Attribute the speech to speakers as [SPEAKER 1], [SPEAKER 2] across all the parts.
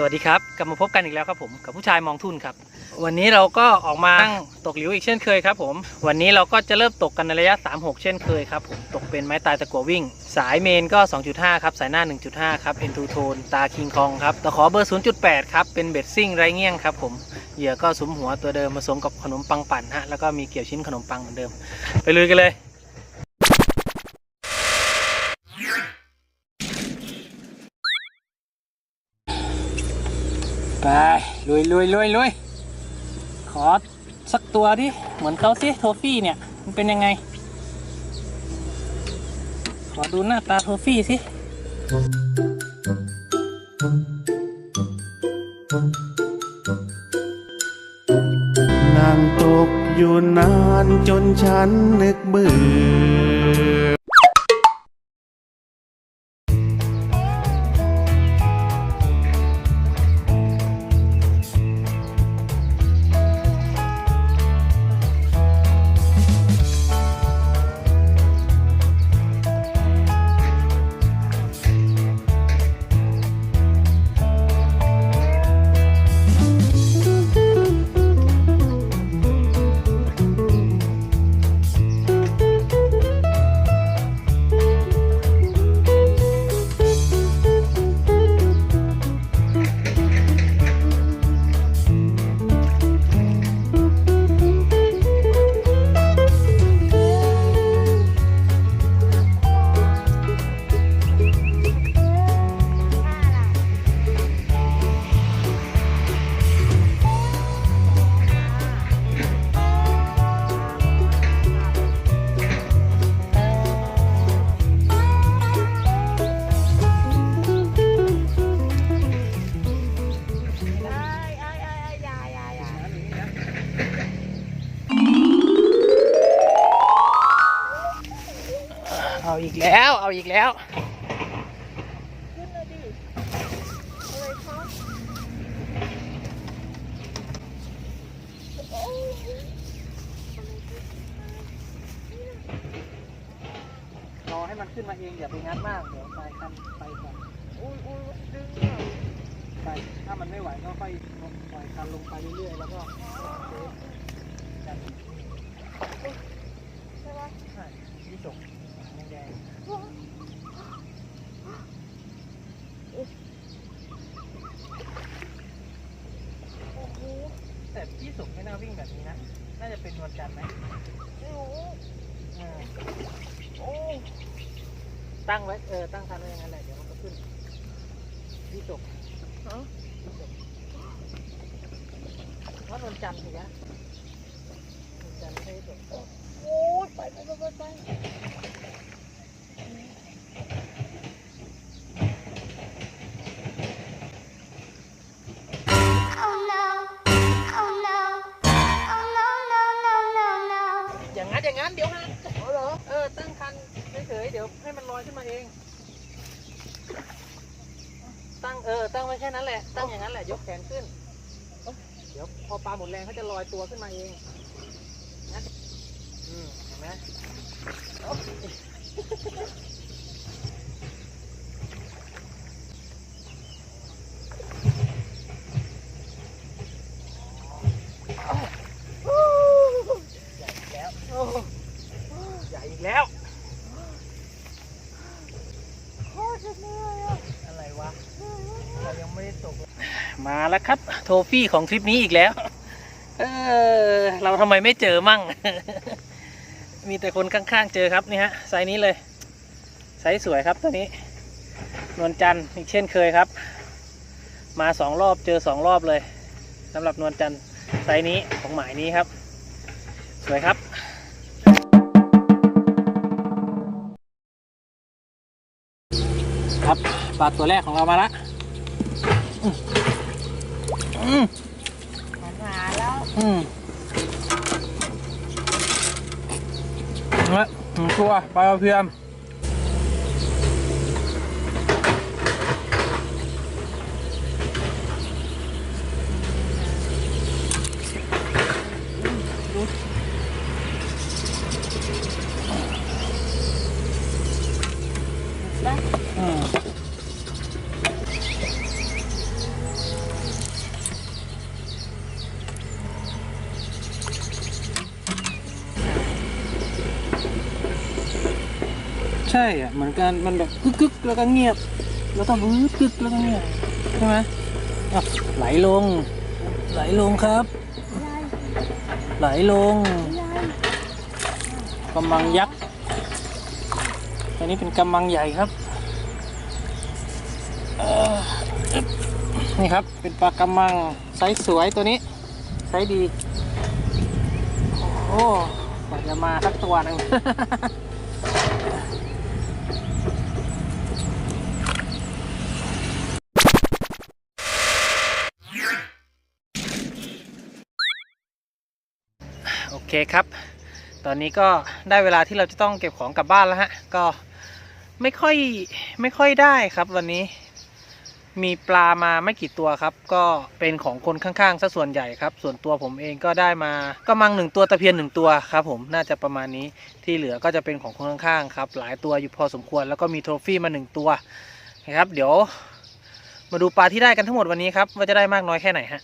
[SPEAKER 1] สวัสดีครับ กลับมาพบกันอีกแล้วครับผมกับผู้ชายมองทุ่นครับ วันนี้เราก็ออกมาตั้งตกหลิวอีกเช่นเคยครับผม วันนี้เราก็จะเริ่มตกกันในระยะ 36 เช่นเคยครับผมตกเป็นไม้ตายตะกัววิ่ง สายเมนก็ 2.5 ครับ สายหน้า 1.5 ครับเอ็นทูโทนตาคิงคองครับตะขอเบอร์ 0.8 ครับ เป็นเบ็ดซิ่งไรเงี้ยงครับผมเหยื่อก็สุมหัวตัวเดิมผสมกับขนมปังปั่นฮะแล้วก็มีเกี่ยวชิ้นขนมปังเหมือนเดิม ไปลุยกันเลย ลุยลุยลุยลุยขอสักตัวดิ เหมือนเขาสิโทฟี่เนี่ย มันเป็นยังไง ขอดูหน้าตาโทฟี่สิ
[SPEAKER 2] นั่งตกอยู่นานจนฉันนึกเบื่อ
[SPEAKER 1] เอาอีกแล้ว ขึ้นเลยดิอะไรคะรอให้มันขึ้นมาเองอย่าไปงัดมากเดี๋ยวไปคันไปก่อนอุ้ย
[SPEAKER 3] อุ้ยดึง
[SPEAKER 1] ไปถ้ามันไม่ไหวก็ค่อยปล่อยคันลงไปเรื่อยๆแล้วก็เซฟกันใช่ที่ส่งแดงๆแต่ที่ส่งไม่น่า วิ่งแบบนี้นะ น่าจะเป็นนวลจันทร์ไหมเออตั้งไว้ เออ ตั้งคันไว้อย่างนั้นแหละ เดี๋ยวมันก็ขึ้นที่ส่งที่ส่งเพราะนวลจันทร์สิยะนวลจันทร์ไม่ใช่ที่ส่ง
[SPEAKER 3] โอ้ยไปไปไป
[SPEAKER 1] ขึ้น เดี๋ยวพอปลาหมดแรงเขาจะลอยตัวขึ้นมาเองนะอืมเห็นไหมแล้วโอ้ใหญ่อีกแล้ว
[SPEAKER 3] โคตรเหนื่อยอะ
[SPEAKER 1] อะไรวะ เรายังไมาแล้วครับ โทฟี่ของทริปนี้อีกแล้ว เออ เราทำไมไม่เจอมั่ง มีแต่คนข้างๆเจอครับนี่ฮะไซส์นี้เลยไซส์สวยครับตัวนี้ นวลจันทร์อีกเช่นเคยครับ มาสองรอบเจอสองรอบเลยสำหรับนวลจันทร์ไซส์นี้ของหมายนี้ครับ สวยครับครับปลาตัวแรกของเรามาละ อืมอืม
[SPEAKER 3] หาแล้ว
[SPEAKER 1] อืมเนื้อตัวปลาเพียม ช่อะเหมือนกันมันแบบกึกกึกแล้วก็เงียบ แล้วก็วืดกึกแล้วก็เงียบใช่ไหมอะไหลลง ไหลลงครับ ไหลลงกำมังยักษ์อันนี้เป็นกำมังใหญ่ครับนี่ครับเป็นปลากำมังไซส์สวยตัวนี้ไซส์ดี โอ้กว่าจะมาสักตัวหนึง เคครับ ตอนนี้ก็ได้เวลาที่เราจะต้องเก็บของกลับบ้านแล้วฮะ ก็ไม่ค่อยไม่ค่อยได้ครับวันนี้ มีปลามาไม่กี่ตัวครับ ก็เป็นของคนข้างๆซะส่วนใหญ่ครับ ส่วนตัวผมเองก็ได้มาก็มังหนึ่งตัวตะเพียนหนึ่งตัวครับ ผมน่าจะประมาณนี้ที่เหลือก็จะเป็นของคนข้างๆครับ หลายตัวอยู่พอสมควร แล้วก็มีโทรฟี่มาหนึ่งตัวนะครับ เดี๋ยว มาดูปลาที่ได้กันทั้งหมดวันนี้ครับว่าจะได้มากน้อยแค่ไหนฮะ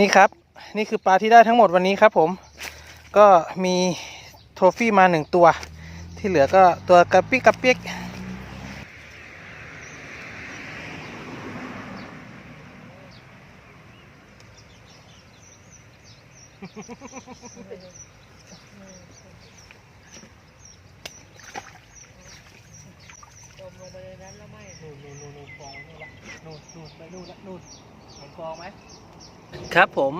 [SPEAKER 1] นี่ครับ นี่คือปลาที่ได้ทั้งหมดวันนี้ครับผม ก็มีโทรฟี่มาหนึ่งตัว ที่เหลือก็ตัวกระปิกกระเปียกนู่นนู่นนู่นฟองนู่นละนู่น นู่นนู่นเห็นฟองไหมครับผม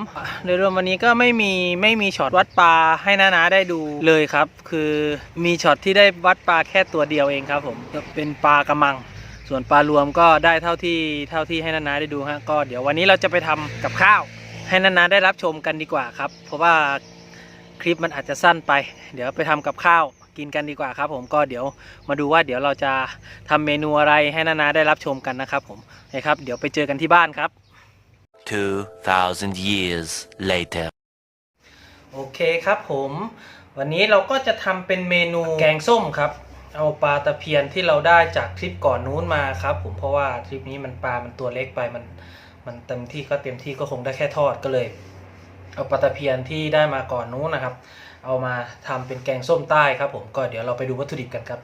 [SPEAKER 1] โดยรวมวันนี้ก็ไม่มีไม่มีช็อตวัดปลาให้นานาได้ดูเลยครับ คือมีช็อตที่ได้วัดปลาแค่ตัวเดียวเองครับ ผมเป็นปลากระมัง ส่วนปลารวมก็ได้เท่าที่เท่าที่ให้นานาได้ดูฮะก็เดี๋ยววันนี้เราจะไปทำกับข้าว ให้นานาได้รับชมกันดีกว่าครับ เพราะว่าคลิปมันอาจจะสั้นไป เดี๋ยวไปทำกับข้าว กินกันดีกว่าครับผมก็เดี๋ยวมาดูว่าเดี๋ยวเราจะทำเมนูอะไรให้นานาได้รับชมกันนะครับผมนะครับ เดี๋ยวไปเจอกันที่บ้านครับ
[SPEAKER 4] 2,000 years later.
[SPEAKER 1] โอเคครับผม วันนี้เราก็จะทำเป็นเมนูแกงส้มครับ เอาปลาตะเพียนที่เราได้จากทริปก่อนนู้นมาครับ ผมเพราะว่าทริปนี้มันปลา มันตัวเล็กไปมันมันเต็มที่ก็เต็มที่ก็คงได้แค่ทอดก็เลย เอาปลาตะเพียนที่ได้มาก่อนนู้นนะครับ เอามาทำเป็นแกงส้มใต้ครับผมก็เดี๋ยวเราไปดูวัตถุดิบกันครับ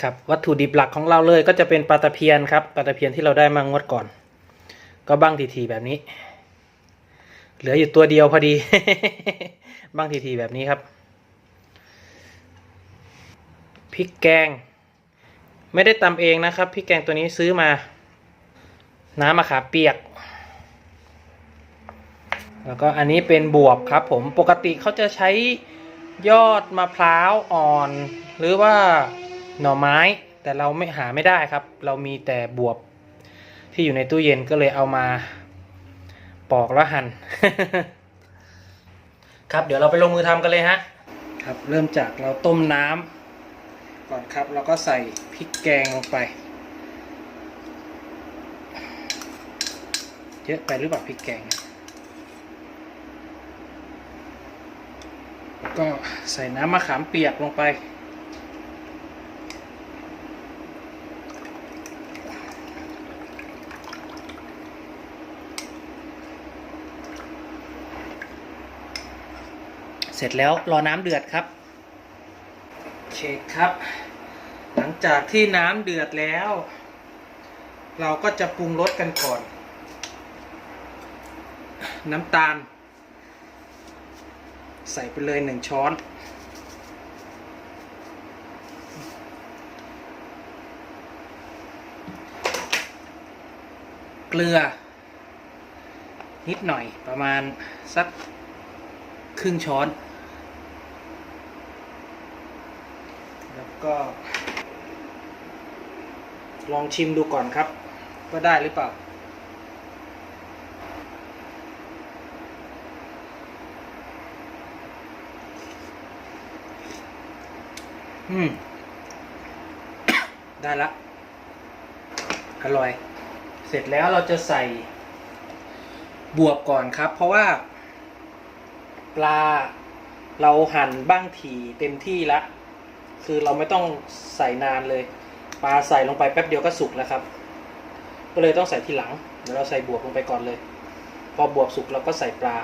[SPEAKER 1] ครับวัตถุดิบหลักของเราเลยก็จะเป็นปลาตะเพียนครับปลาตะเพียนที่เราได้มางวดก่อน ก็บ้างทีๆแบบนี้ เหลืออยู่ตัวเดียวพอดี บ้างทีๆแบบนี้ครับพริกแกง ไม่ได้ตำเองนะครับพริกแกงตัวนี้ซื้อมา น้ำมะขามเปียก แล้วก็อันนี้เป็นบวบครับผมปกติเขาจะใช้ยอดมะพร้าวอ่อน หรือว่าหน่อไม้ แต่เราไม่หาไม่ได้ครับ เรามีแต่บวบที่อยู่ในตู้เย็นก็เลยเอามาปอกแล้วหัน่นครับเดี๋ยวเราไปลงมือทำกันเลยฮะครับเริ่มจากเราต้มน้ำก่อนครับแล้วก็ใส่พริกแกงลงไป เยอะไปหรือเปล่าพริกแกง แล้ว ก็ใส่น้ำมะขามเปียกลงไปเสร็จแล้วรอน้ำเดือดครับโอเคครับ หลังจากที่น้ำเดือดแล้ว เราก็จะปรุงรสกันก่อน น้ำตาล ใส่ไปเลยหนึ่งช้อน เกลือ นิดหน่อยประมาณสักครึ่งช้อน แล้วก็ลองชิมดูก่อนครับ ว่าได้หรือเปล่า อืม ได้ละ อร่อย เสร็จแล้วเราจะใส่ บวบก่อนครับ เพราะว่า ปลาเราหั่นบ้างถี่เต็มที่ละ คือเราไม่ต้องใส่นานเลย ปลาใส่ลงไปแป๊บเดียวก็สุกแล้วครับ ก็เลยต้องใส่ทีหลัง เดี๋ยวเราใส่บวบลงไปก่อนเลย พอบวบสุกเราก็ใส่ปลา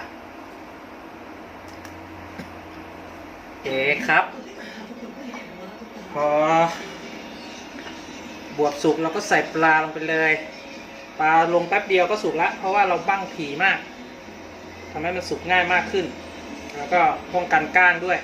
[SPEAKER 1] โอเคครับ พอบวบสุกเราก็ใส่ปลาลงไปเลย ปลาลงแป๊บเดียวก็สุกล้วเพราะว่าเราบั้งถี่มากทำให้มันสุกง่ายมากขึ้น แล้วก็ป้องกันก้างด้วย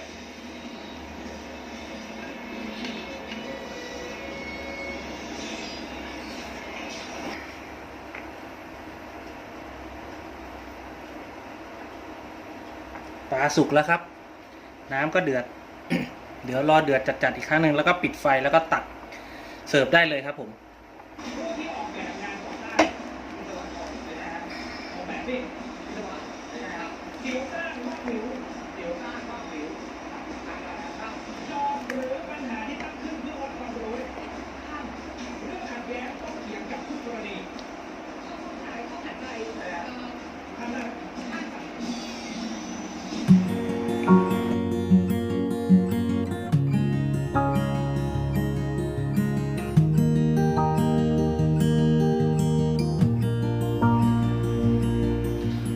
[SPEAKER 1] ปลาสุกแล้วครับ น้ำก็เดือด เดี๋ยวรอเดือดจัดๆอีกครั้งหนึ่งแล้วก็ปิดไฟแล้วก็ตักเสิร์ฟได้เลยครับผมโ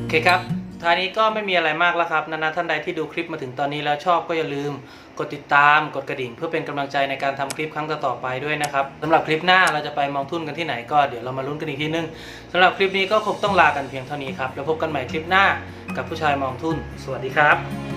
[SPEAKER 1] อเคครับท้ายนี้ก็ไม่มีอะไรมากแล้วครับ นานาท่านใดที่ดูคลิปมาถึงตอนนี้แล้วชอบก็อย่าลืมกดติดตาม กดกระดิ่ง เพื่อเป็นกำลังใจในการทำคลิปครั้งต่อๆไปด้วยนะครับสำหรับคลิปหน้าเราจะไปมองทุนกันที่ไหนก็เดี๋ยวเรามาลุ้นกันอีกทีนึงสำหรับคลิปนี้ก็คงต้องลากันเพียงเท่านี้ครับ แล้วพบกันใหม่คลิปหน้ากับผู้ชายมองทุน สวัสดีครับ